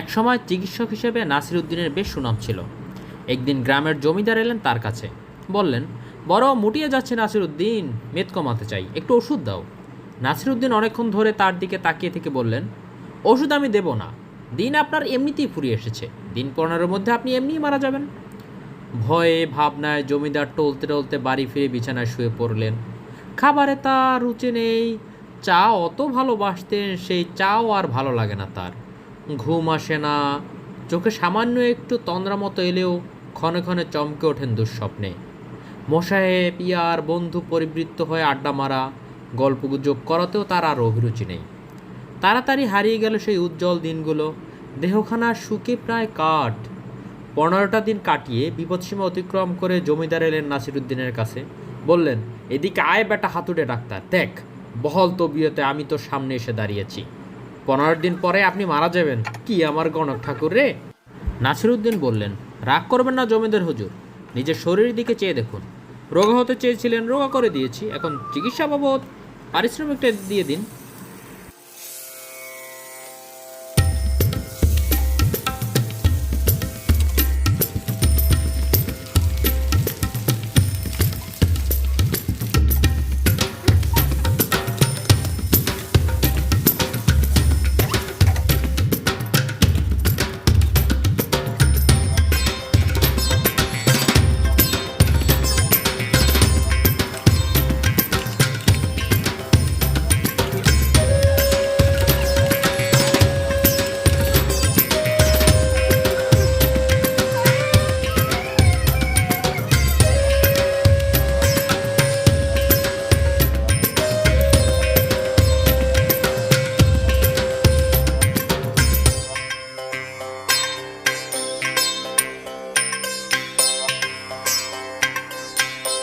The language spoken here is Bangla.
একসময় চিকিৎসক হিসেবে নাসির উদ্দিনের বেশ সুনাম ছিল। একদিন গ্রামের জমিদার এলেন তার কাছে। বললেন, বড়, মুটিয়ে যাচ্ছে নাসির উদ্দিন, মেদ কমাতে চাই, একটু ওষুধ দাও। নাসির উদ্দিন অনেকক্ষণ ধরে তার দিকে তাকিয়ে থেকে বললেন, ওষুধ আমি দেব না, দিন আপনার এমনিতেই ফুরিয়ে এসেছে, দিন পনেরোর মধ্যে আপনি এমনিই মারা যাবেন। ভয়ে ভাবনায় জমিদার টলতে টলতে বাড়ি ফিরে বিছানায় শুয়ে পড়লেন। খাবারে তার রুচি নেই, চা অত ভালোবাসতেন, সেই চাও আর ভালো লাগে না তার। ঘুম আসে না। চোখে সামান্য একটু তন্দ্রা মতো এলেও ক্ষণে ক্ষণে চমকে ওঠেন দুঃস্বপ্নে। মশাহেব ইয়ার বন্ধু পরিবৃত্ত হয়ে আড্ডা মারা, গল্পগুজব করাতেও তার আর অভিরুচি নেই। তাড়াতাড়ি হারিয়ে গেল সেই উজ্জ্বল দিনগুলো। দেহখানা শুকে প্রায় কাঠ। পনেরোটা দিন কাটিয়ে বিপদসীমা অতিক্রম করে জমিদার এলেন নাসিরুদ্দিনের কাছে। বললেন, এদিকে আয় বেটা হাতুড়ে ডাক্তার, দেখ, বহল তবিয়তে আমি তোর সামনে এসে দাঁড়িয়েছি। পনেরো দিন পরে আপনি মারা যাবেন। কি আমার গণক ঠাকুর রে? নাসিরুদ্দিন বললেন, রাগ করবেন না জমিদার হুজুর, নিজের শরীরের দিকে চেয়ে দেখুন। রোগা হতে চেয়েছিলেন, রোগা করে দিয়েছি, এখন চিকিৎসা বাবদ, পারিশ্রমিকটা দিয়ে দিন।